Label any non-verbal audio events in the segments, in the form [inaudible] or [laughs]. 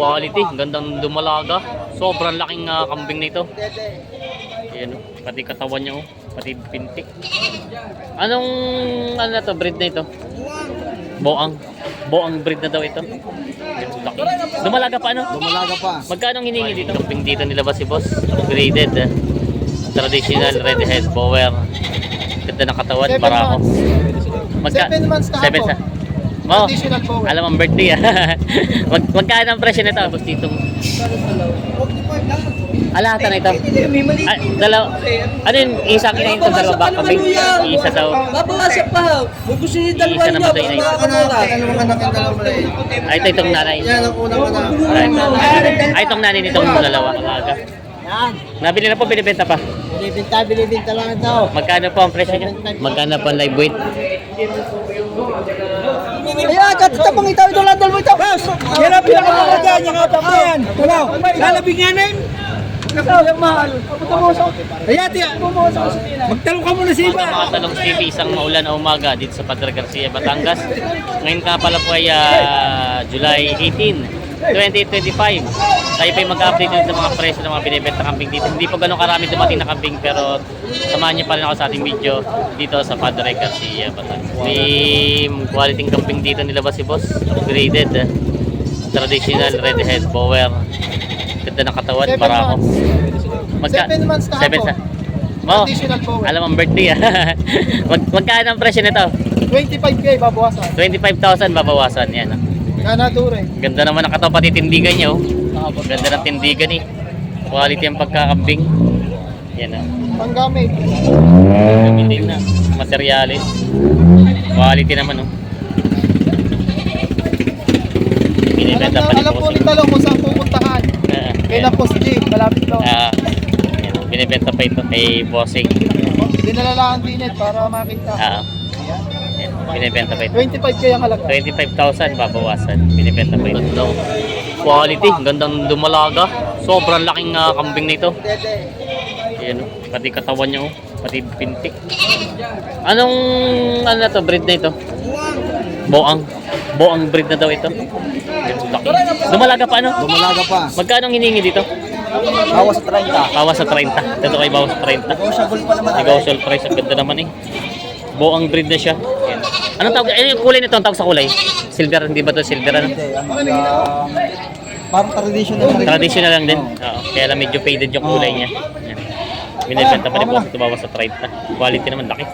Quality, gandang dumalaga. Sobrang laking ah, kambing nito. Ayan, oh. pati katawan niya, oh. pati pinti. Anong ano na to, breed na ito? Boang. Boang breed na daw ito. Laki. Dumalaga pa ano? Dumalaga pa. Magkano ang hiningi dito? Kambing dito nilabas si boss. Upgraded. ah. Traditional red head bower. Ganda ng katawan, ako. months. Magka Seven months kahapon. Seven Additional power. alam ang birthday ah. [laughs] Mag magkano ang presyo nito? Boss ditong alata na ito. Ah, dalaw. Ano yun? Isa kinain itong dalawa ba? Kambing? Isa daw. Babawasan pa. Kung gusto niyo Isa dalawa niya, namatay na baka Anak, mura. dalawang anak yung dalawa na yun. Ay, ito itong nanay. Yan ang unang anak. Ay itong nanay nitong dalawa. Alaga. Yan. Nabili na po, binibenta pa. Bilibinta, bilibinta lang ito. Magkano po ang presyo niya? Magkano po ang live weight? Ayan, katapang itaw ito lang dalawa ito. Yan ang pinakamahal dyan, yung kapag na yan. Wala, lalabing nga na yun. mahal. Kaya tiya, magtalong ka muna sa iba. Mga talong TV, isang maulan na umaga dito sa Padre Garcia, Batangas. Ngayon ka pala po ay ah, July 18, 2025. Tayo pa mag-update din sa mga presyo ng mga binibenta kambing dito. Hindi po ganun karami dumating na kambing pero samahan niyo pa rin ako sa ating video dito sa Padre Garcia. May quality kambing dito nilabas si boss. Upgraded. ah. Traditional red head bower. Ganda ng katawan, Seven para ako. months. Seven months kahapon. Seven sa. Mo, power. alam ang birthday ah. [laughs] Mag magkano ang presyo nito? 25k babawasan. 25,000 babawasan yan. ah. Nanadure. Ganda naman ang katawan pati tindigan niya oh. Ganda ng tindigan eh. Quality ang pagkakambing. Yan ah. Panggamit. Gamitin na. Materialis. Quality naman oh. Alam, Binibenta pa ni alam po ni. Talong kung saan pupuntahan. Ah, na Post G, malapit lang. Ah, binibenta pa ito kay Bossing. Dinala lang ang dinet para makita. Ah, binibenta pa ito. 25k ang halaga. 25,000 babawasan. Binibenta pa ito. Ganda. Quality. Gandang dumalaga. Sobrang laking ah, kambing nito. Ayan, oh. pati katawan niya, oh. pati pinti. Anong ano na to, breed na ito? Boang. Boang breed na daw ito. Laki. Dumalaga pa ano? Dumalaga pa. Magkano ang hiningi dito? Bawas sa 30. Bawas sa 30. Dito kay bawas sa 30. Negotiable pa naman. Negotiable price. Ang ganda naman eh. Boang breed na siya. Anong tawag? Ano yung kulay nito? Ang tawag sa kulay? Silver, hindi ba to silver? Ano? Hindi, ano, um, parang traditional na rin. Traditional lang din. Oo. Kaya lang medyo faded yung kulay niya. Yan. Binibenta pa Boss. Ito bawas sa 30. Quality naman laki.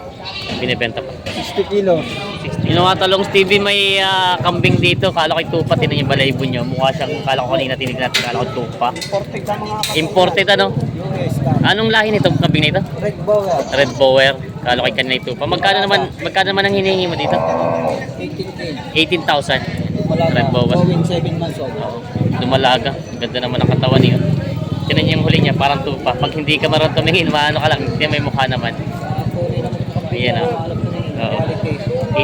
Binibenta pa. 60 kilo. 60. Yung mga talong Stevie may ah, kambing dito. Kala ko yung tupa. Tinan yung balayibo niyo. Mukha siyang, kala ko kanina tinig natin. Kala ko tupa. Imported sa mga Imported ano? US ka. Anong lahi nito kambing na ito? Red Bower. Red Bower. Kala ko kanina yung tupa. Magkano naman, magkano naman ang hinihingi mo dito? 18k. 18,000. Wala Red na. Bower. Going 7 months old. Oo. Dumalaga. Ang Ganda naman ang katawan niyo. Tinan niyo yung huli niya, parang tupa. Pag hindi ka marunong tumingin, maano ka lang, hindi may mukha naman. Ayan ah. Oo.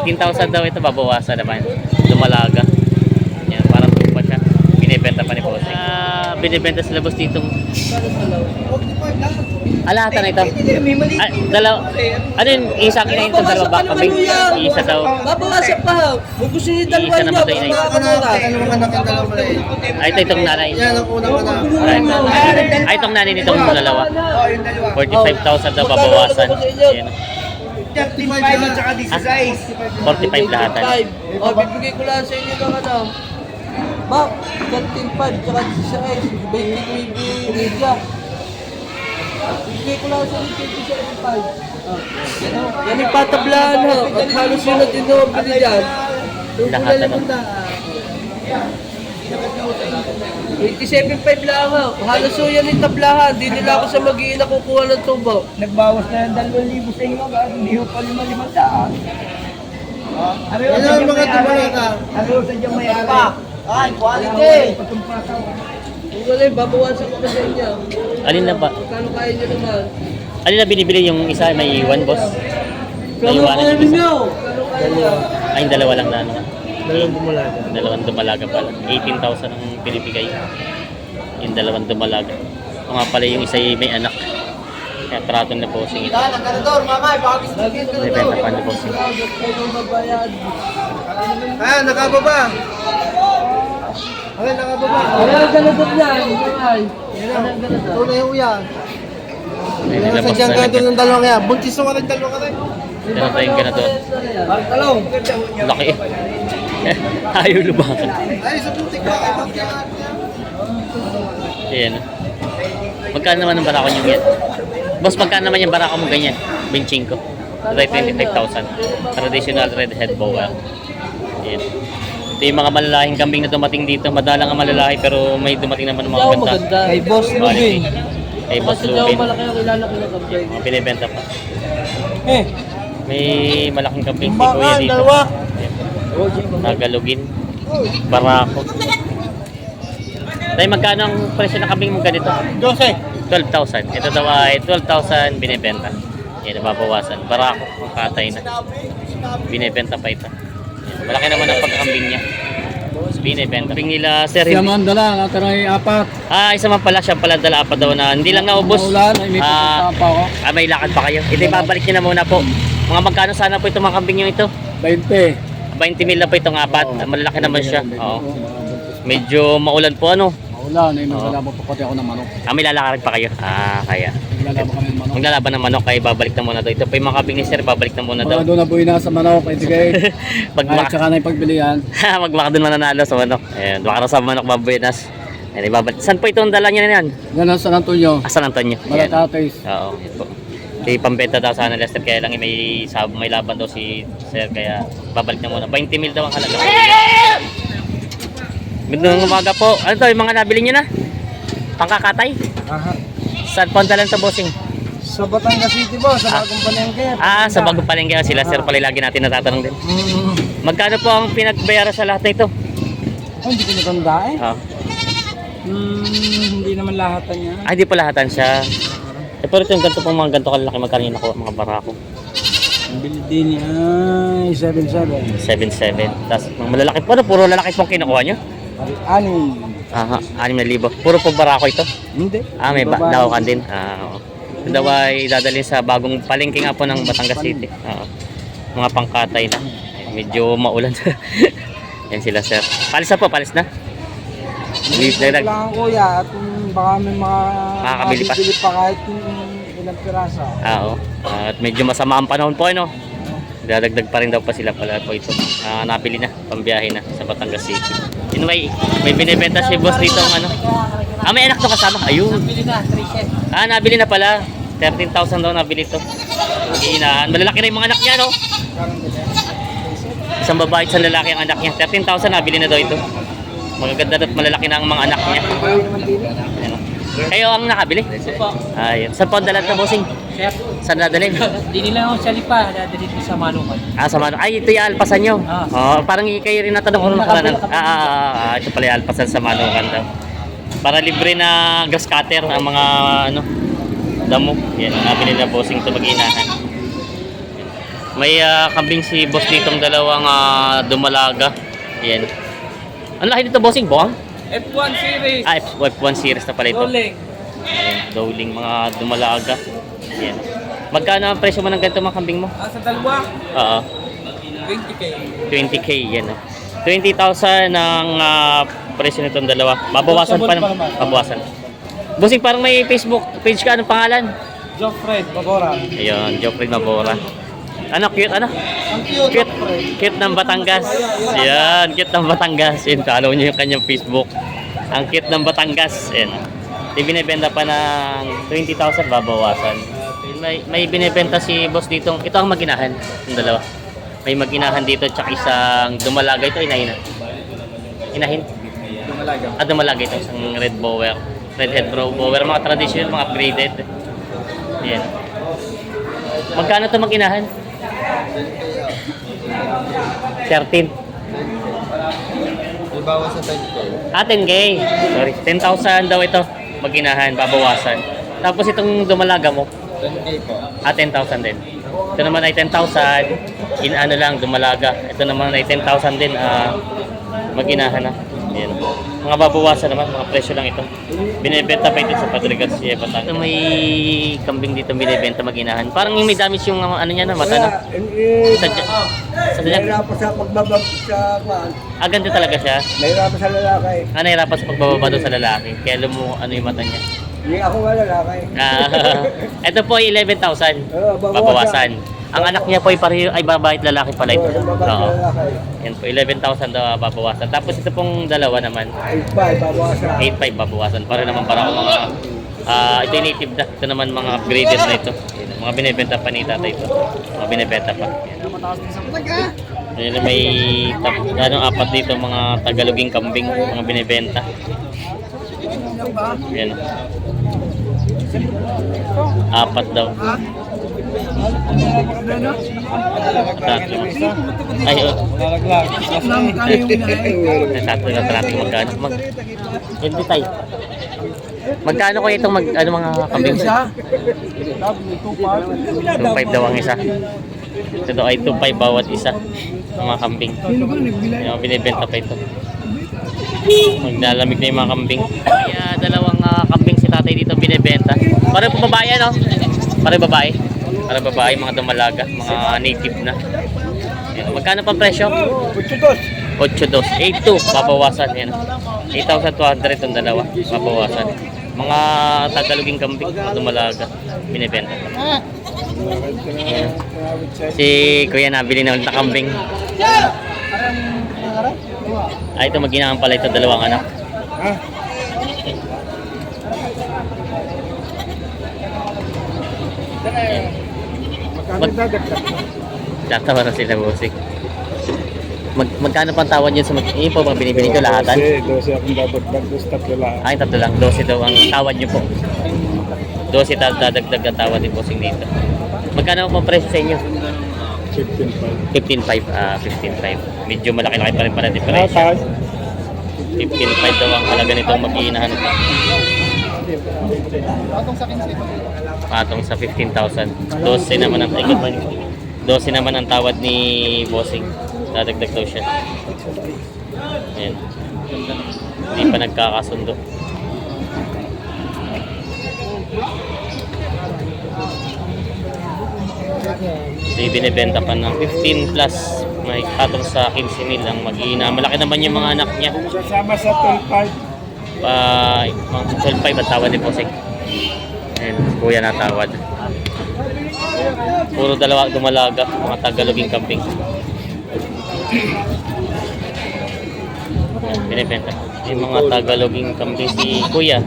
18,000 daw ito, babawasan naman. Dumalaga. Yan, parang tupa siya. Binibenta pa ni Bossing. Ah, binibenta sila boss ditong alata na ito. Ah, dalaw. Ano yun? Isa kinain itong dalawa ba? Kambing? Isa daw. Babawasan pa. Gusto niyo dalawa Isa niya, namatay na yun. baka mura. Dalawang anak yung dalawa na yun. Ay, ito itong nanay. Yan ang unang anak. Ay, ay itong nanay nitong dalawa. Oh, yung dalawa. 45,000 daw babawasan. Ayan. 35 at saka 45 lahat. ano? 5. O, bibigay ko lang sa inyo ng ano. Ma'am, 13.5 tsaka 16. 20 ko yung media. Bibigay ko lang sa inyo 27.5. Yan yung patablaan ha. At halos yun natin na mabili dyan. Lahat ano. 87.5 lang ha. Halos yun yan yung tablahan. Di nila ako sa mag-iin na kukuha ng tubo. Nagbawas na yung 2,000 sa inyo, ah, hindi ko pa lima limandaan. Ano Yan ang mga dumalaga. Ano sa dyan may ari? Ay, quality. Kung wala yung babawasan ko na sa inyo. Alin na ba? Kano kaya nyo naman? Alin na binibili yung isa may iwan, boss? May Kano iwanan kaya yung isa. kaya? Ay, yung dalawa lang na ano. Dalawang dumalaga. Dalawang dumalaga pala. 18,000 ang binibigay. Yung dalawang dumalaga. O nga pala yung isa ay may anak. Kaya trato na bossing ito. Yan, ang ganador, mamay, baka biscuit ka Binibenta pa ni bossing. Kayo magbayad. Ah, nakababa. Ay, nakababa. Ang ganadot niya? Ay, ganadot? Tunay ho yan. Ay, Meron sa nilabas dyan talaga. ganito ng dalawang yan. Buntis mo ka rin dalawa ka rin. Meron tayong ganito. Parang talong. Laki. [laughs] Ayaw lumakan. Ay, sa putik ba? Ay? Ayan. Magkano naman ang barako niyo yan? Boss, magkano naman yung barako mo ganyan? 25. Red 25,000. Traditional red head bower. Ayan. Ito yung mga malalaking kambing na dumating dito. Madalang ang malalahi pero may dumating naman ng mga Ikaw ganda. maganda. Kay Boss Quality. Lubin. Kay Boss Kasi daw Lubin. malaki ang ilalaki ng kamay. Mga binibenta pa. Eh, May malaking kambing si Baka, Kuya dito. dalawa. Nagalugin. Barako. Tay, magkano ang presyo ng kambing mo ganito? 12. 12,000. Ito daw ay 12,000 binibenta. Yan, nababawasan. Barako, ang katay na. Binibenta pa ito. Malaki naman ang pagkakambing niya. Binibenta. Kambing nila, sir. Siya man dala, nataray apat. Ah, isa man pala siya pala dala pa daw na hindi lang naubos. Maulan, ay may Ah, pa ako. ah, may lakad pa kayo. Ito, babalik niyo na muna po. Mga magkano sana po itong mga kambing nyo ito? 20. 20 mil na po itong apat. Oo. Ah, Malalaki naman siya. Oo. Medyo maulan po ano. Maulan, ay Oo. maglalaban pa pati ako ng manok. Ah, may lalakad pa kayo. Ah, kaya. Maglalaban kami ng manok. Maglalaban ng manok kaya babalik na muna daw. Ito pa yung mga kambing ni sir, babalik na muna daw. Mga doon na buhay na sa manok, ay tigay. [laughs] Pag Kahit maka, saka na yung pagbilihan. [laughs] mag baka doon mananalo sa manok. Ayan, baka na sa manok babuenas. Ayan, ibabalik. Saan po itong dala niya na yan? Yan ang San Antonio. Ah, San Antonio. Ayan. Malatates. Oo, yun po. Di pambenta daw sana Lester kaya lang may sab may laban daw si Sir kaya babalik na muna. 20 mil daw ang halaga. Magandang umaga po. Ano to, yung mga nabili niyo na? Pangkakatay? Aha. Saan po ang dalan to, bossing? Sa Batangas City po, sa Ah. bagong palengke. Ah, sa bagong palengke sila, Sir. Pala lagi natin natatanong din. Mm. Magkano po ang pinagbayaran sa lahat na ito? Oh, hindi ko natanda eh. Ah, Hmm, hindi naman lahatan niya. ah hindi po lahatan siya. Eh, pero ito yung ganito pong mga ganito kalaki magkano yung nakuha, mga barako. Ang bili din niya ay 77. 7-7. Tapos, mga malalaki po, ano? Puro lalaki pong kinukuha nyo? Ani. Aha, 6,000. Puro po barako ito. Hindi. Ah, may ba- dawakan din. Ah, oo. Ito daw ay dadalhin sa bagong palengke nga po ng Batangas City. Oo. Mga pangkatay na. Medyo maulan. [laughs] Yan sila, sir. Palis na po, palis na. Hindi, dagdag. Kailangan kuya at um, baka may mga Makakabili pa. pa kahit yung ilang pirasa. Ah, oo. Ah, at medyo masama ang panahon po, ano? Dadagdag pa rin daw pa sila pala po ito. Ah, nabili na, pambiyahe na sa Batangas City. Yun may, may binibenta si boss dito ng ano. Ah, may anak to kasama. Ayun. Bili na, 3 chef. Ah, nabili na pala. 13,000 daw nabili to. Iinahan. Malalaki na yung mga anak niya, no? Isang babae isang lalaki ang anak niya. 13,000 nabili na daw ito. Magaganda at malalaki na ang mga anak niya. Ayan. Kayo ang nakabili? Ayun. Saan po ang dalat na bossing? Chef, Saan nadalhin? di nila ako sa lipa, dadalhin ko sa Manukan. Ah, sa Mano. Ay, ito yung alpasan nyo. Ah. Oh, parang kayo rin natanong ko nung nakaraan. Ah, ah, ah, ah, ito pala yung alpasan sa Manukan daw. Para libre na grass cutter ang mga ano damo. Yan, nabili na bossing ito mag-inahan. May ah, kambing si boss ditong dalawang ah, dumalaga. Yan. Ang laki nito bossing, buwang? F1 series, Ah, F- F1 series na pala ito. rolling. Ayan, dowling mga dumalaga. Yan. Magkano ang presyo mo ng ganito mga kambing mo? Ah, sa dalawa, Oo. 20k. 20k yan oh. 20,000 ang ah, presyo nitong dalawa. Mabawasan pa naman. Mabawasan. Busing parang may Facebook page ka. Anong pangalan? Joffred, Babora. Ayun, Jofred Mabora. Ano, cute ano? Ang cute. Cute. Cute ng Batangas. Yan, cute ng Batangas. Yun, follow nyo yung kanyang Facebook. Ang cute ng Batangas. Yan. Di binibenta pa ng 20,000 babawasan. May, may binibenta si boss dito. Ito ang maginahan. Yung dalawa. May maginahan dito tsaka isang dumalaga. Ito inahin na. Inahin? Dumalaga. Ah, dumalaga ito. Isang red bower. Red head bro bower. Mga traditional, mga upgraded. Yan. Magkano ito maginahan? 13. Ibawa sa 10k. Ah, 10K. Sorry. 10,000 daw ito. Maginahan, babawasan. Tapos itong dumalaga mo, 10k po. ah, 10,000 din. Ito naman ay 10,000. In ano lang, dumalaga. Ito naman ay 10,000 din. Ah, maginahan na. Yan. Mga babawasan naman, mga presyo lang ito. Binibenta pa ito sa Padre Garcia, Batangas. Ito may kambing dito binibenta maginahan. Parang yung may damage yung ano niya na mata, no? Sadya. Sadya. Nahirapan sa pagbabag sa kwan. Ah, ganito talaga siya. Nahirapan sa lalaki. Ah, nahirapan sa pagbababa doon sa lalaki. Kaya lumu, ano yung mata niya. Hindi ako nga lalaki. Ah, [laughs] ito po ay 11,000. Oo, babawasan. Ang anak niya po ay pareho, ay babae at lalaki pala ito. Oo. Yan po, 11,000 daw babawasan. Tapos ito pong dalawa naman, 8-5, babawasan. 8,500 babawasan. Para naman para ako mga, ah ito yung native na. Ito naman mga upgraded na ito. Yan, mga binibenta pa ni tatay ito. Mga binibenta pa. Yan. Yan, may tap, ano, apat dito mga tagaloging kambing, mga binibenta. Yan. Apat daw. Tatlo. Ay, oh. Tatlo na natin magkano. Mag, hindi tayo. Magkano kaya itong mag, ano mga kambing? 2.5 daw ang isa. Ito daw ay 2.5 bawat isa. Ang mga kambing. Yung binibenta pa ito. Maglalamig na yung mga kambing. Kaya dalawang ah, kambing si tatay dito binibenta. Para po babae ano? Para babae. Para babae, mga dumalaga, mga native na. Yan. Magkano pa presyo? 8-2. 8.2. 8.2. Babawasan. Yan. 8,200 itong dalawa. Babawasan. Mga tagaloging kambing, mga dumalaga. Binibenta. Si Kuya nabili na ulit na kambing. Ay, ito maginahan pala ito dalawang anak. Ha? Mag- Tatawa na sila busik. Mag magkano pang tawad yun sa mag Iyon po ba binibili ko lahatan? 12 akong dapat bagos tatlo lang. Ay, tatlo lang. 12 daw ang tawad nyo po. 12 ta dadagdag ang tawad ni Bossing dito. Magkano po presyo sa inyo? 15 15.5. Ah, 15.5. Medyo malaki-laki pa rin pala difference. 15.5 daw ang halaga nitong mag-iinahan. Patong sa 15,000. 12 naman ang ikot pa niyo. 12 naman ang tawad ni Bossing. Dadagdag daw siya. Ayan. Hindi pa nagkakasundo. Hindi binibenta pa ng 15 plus. May patong sa 15 mil ang mag-iina. Malaki naman yung mga anak niya. Kasama sa 12 Pa, mga 12.5 ang tawad ni Bossing. Ayan, kuya na tawad. Puro dalawa dumalaga, mga tagaloging kambing. Ayan, binibenta. Yung mga tagaloging kambing si kuya.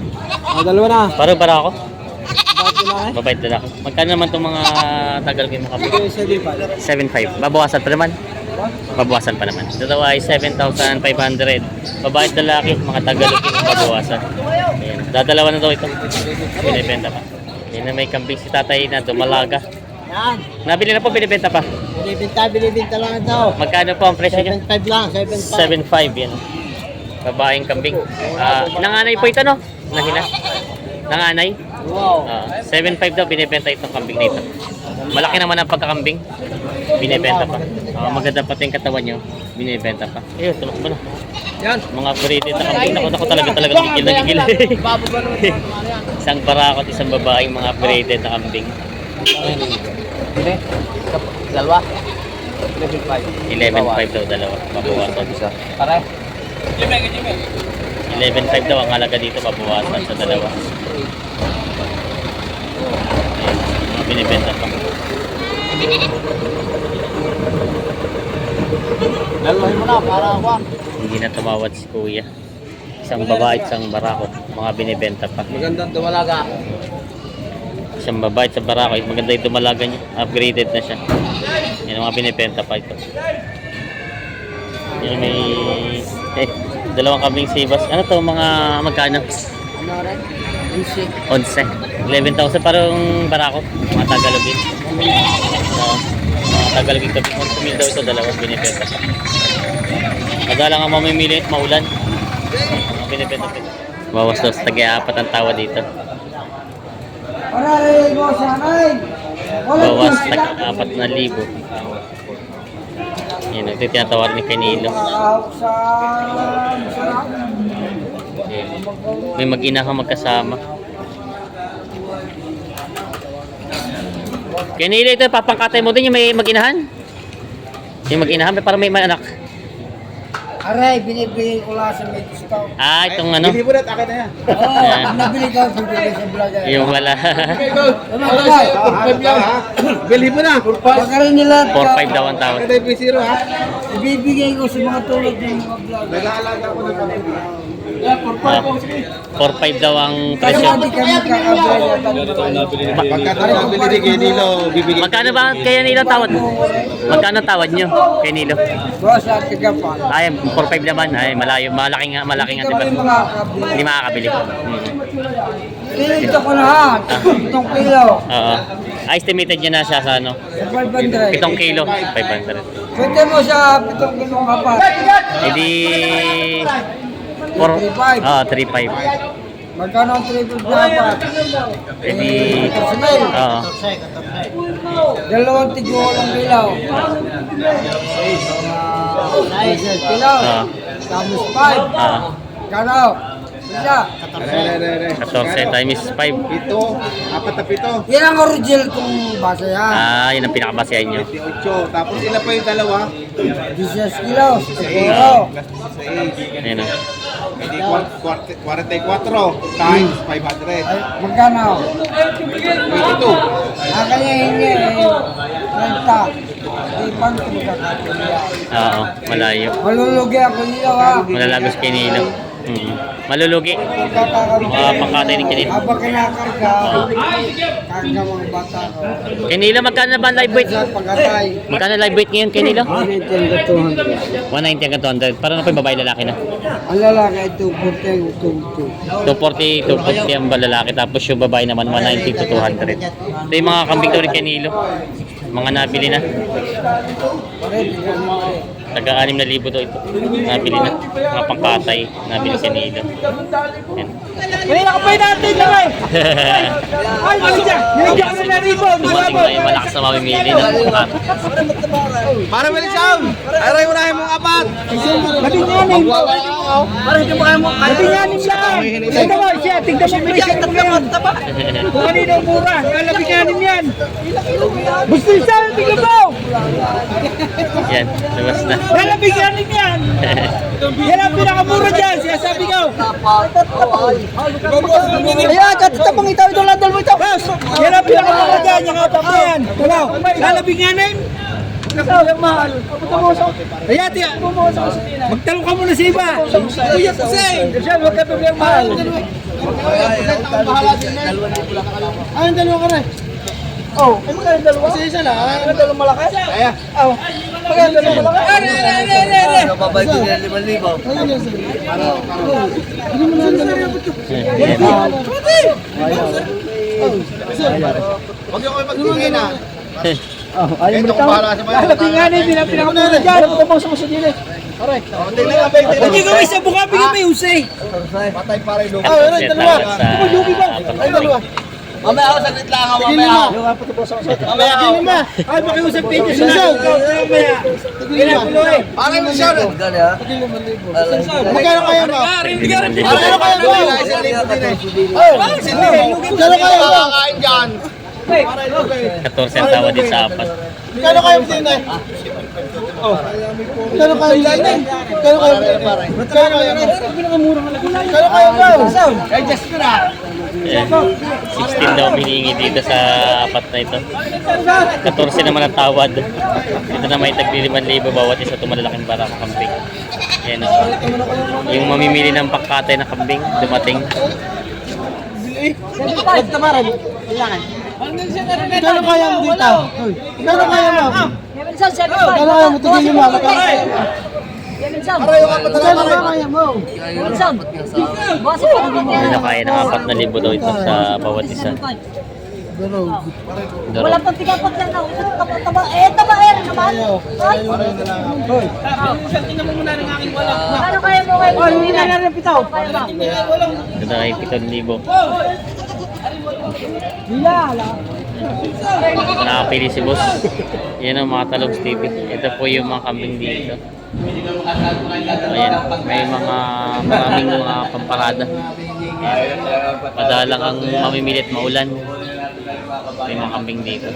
Ah, dalawa na. Paro para ako. Eh? Mabait na ako. Magkano naman itong mga tagaloging mga ba? 7.5. Babawasan pa naman. Babawasan pa naman. Dalawa ay 7,500. Babae at lalaki, mga tagaloging babawasan. Ayan. Dadalawa na daw ito. Binibenta pa. Yan na may kambing si tatay na dumalaga. Yan. Nabili na po, binibenta pa. Binibinta, binibinta lang ito. Magkano po ang presyo niya? 7.5 lang, 7.5. 7.5 yan. Babaeng kambing. Ah, nanganay po ito, no? Nahina. Nanganay. Wow. Ah, 7.5 daw binibenta itong kambing na ito. Malaki naman ang pagkakambing. Binibenta pa. Ah, maganda pati yung katawan nyo. Binibenta pa. Tulok mo na. Yan. Mga breeded na kambing. Naku, naku talaga talaga gigil na gigil. Isang barakot, isang babaeng mga breeded na kambing. Hindi. Dalawa. 11.5. 11.5 daw dalawa. Babawasan. Pare. 11.5 daw ang halaga dito. Babawasan sa dalawa. Binibenta pa. Dalawahin mo na para ako. Hindi na tumawad si kuya. Isang babae at isang barakot. Mga binibenta pa. Magandang dumalaga. Isang babae at isang barakot. Maganda yung dumalaga niya. Upgraded na siya. Yan ang mga binibenta pa ito. Yan may... [laughs] Eh, dalawang kaming sibas. Ano to mga magkano? Ano rin? Easy. 11. 11,000 parang barakot. Mga Tagalogin. So, mga Tagalogin kami. 1 mil daw ito. Dalawang binibenta pa. Madalang ang mamimili at maulan. Mga binibenta. Bawas daw sa tag-apat ang tawa dito. Bawas tag-apat na libo. Yan, ito yung tinatawag ni Canelo. May mag-ina ka magkasama. Canelo, ito papangkatay mo din yung may mag-inahan? Yung mag-inahan, may parang may may anak. Aray, binibigay ko lang sa may. Ah, itong ano? Hindi mo na, akin na yan. Oo, nabili ka, bibigay sa vlog. Yung wala. Ano ba? Bilhin mo na. Pag rin nila, 4-5 daw ang tawad. Kada yung zero ha. ibibigay ko sa mga tulad ng mga vlog. Nag-aalaga ko ng kapatid. Ah, 4-5 daw ang presyo. hindi. Magkano ba kaya Nilo tawad? Magkano tawad nyo kay Nilo? Tigapan. Ay, 4-5 naman. Ay, malayo. Malaki nga, malaki nga. Hindi Diba? makakabili. Hindi makakabili. Pinito ko na ha, itong kilo. Oo. Ah, estimated nyo na siya sa ano? Sa 500. 7 kilo. 500. Pwede mo sa pitong kilong apat. E 4... 3.5. Ah, 3.5. Magkano ang triple na apat? E di... Oo. Dalawang kilaw. Business kilaw. Oo. Tapos 5. Ah, Kano? Isa. 14 times 5. Pito, apat na pito. Yan ang original kong basa yan. Ah, yun ang pinakabasehan nyo. 28. Tapos ilan pa yung dalawa? Business kilaw. Siguro. Ayun o. Hindi, 44 times 500. Ay, magkano? 22. Ah, kaya hindi. eh, 30. Di pang kumagkakatuloy. Oo, malayo. Malulugi ako nila ha. Malalagos kay Nilo. Mm. Malulugi. Mga pangkatay ni Kinilo. Habang kinakarga, karga mga bata ko. Kay Nilo, magkano na ba ang live weight? Pagkatay, Magkano live weight ngayon kay Nilo? 180 hanggang 200. 190 hanggang 200. Parang na po yung babae lalaki na. Ang lalaki ay 240 240. 240, 240 ang lalaki. Tapos yung babae naman 190 to 200. Ito yung mga kambing to rin kay Nilo. Mga nabili na. Taga 6,000 to ito. Nabili na. Mga pangkatay. Nabili kay Nilo. Yan. Kanina ka pa natin [laughs] na kayo. Ay, nandiyan. Nandiyan na rin po. Dumating na yung malakas na mamimili ng pangkatay. Para balik sound! Aray mo na yung mga apat! Mabinyanin. Para hindi mo kaya mo. Mabinyanin siya. Tignan mo siya. Tignan mo presyo ng yan. Kung kanino ang mura. Lalabinyanin yan. Gusto siya. Tignan mo. Yan. Labas na. Lalabinyanin yan. [laughs] Yan ang pinakamura dyan. Siya sabi ko. Kaya, katapang itaw ito lang mo ito. Boss, yan ang pinakamura dyan. Yung atap na yan. Tulo. Lalabinyanin. Ang mahal. Kaya, tiya. Magtalo ka muna sa iba. Kuya kasi. Kasi, huwag ka mahal. Ay, dalawa ka rin. Oh, ay magkano yung dalawa? Kasi isa na. Ay, yung dalawa malaki? Kaya. Oh, magkano yung dalawa malaki? Ay, ay, ay, ay, ay, ay. Babay ko nila 5,000. Huwag yung kayo magtingin ha. Ayaw mo ito. Lalabing nga na, hindi na dyan. Ano ba sa? Aray. Tingnan ka ba yung Hindi ko may sabuka, bigyan mo yung usay. Patay para yung Ito, set lang sa... Ay, dalawa. Mamaya ako, saglit lang ako. Mamaya ako. Mamaya ako. Tignan mo. Ay, makiusap kayo dyan. Susaw. Mamaya. Tignan mo, Loy. Parang yung sound. Magkano ha? Magkano kaya mo? Magkano kaya mo? Dalawa kayo. Makakain dyan. 14 ang tawad din sa apat. Magkano kaya mo din eh? Kano kayo dyan? Kano kayo dyan? Magkano kayo dyan? Kano kayo dyan? Ay, just ko na. Ayan. 16 daw hinihingi dito sa apat na ito. 14 naman ang tawad. Dito na may tagli 5,000 bawat isa ito malalaking barang kambing. Ayan o. Yung mamimili ng pangkatay na kambing, dumating. Kano kaya mo dito? Kano kaya mo? Kano kaya mo? Tigil mo. Kano kaya mo? Na kaya ng 4,000 daw ito sa bawat isa. Wala pang tigapag lang na. Taba, taba, eh, taba, eh, naman. Ay, Paano kaya mo kayo? Oh, hindi na lang pitaw. Na ay 7,000. Bila, ala. Nakapili si boss. Yan ang mga talong TV. Ito po yung mga kambing dito. May mga maraming mga pamparada. Ayan. Madalang ang mamimilit maulan. May mga kambing dito.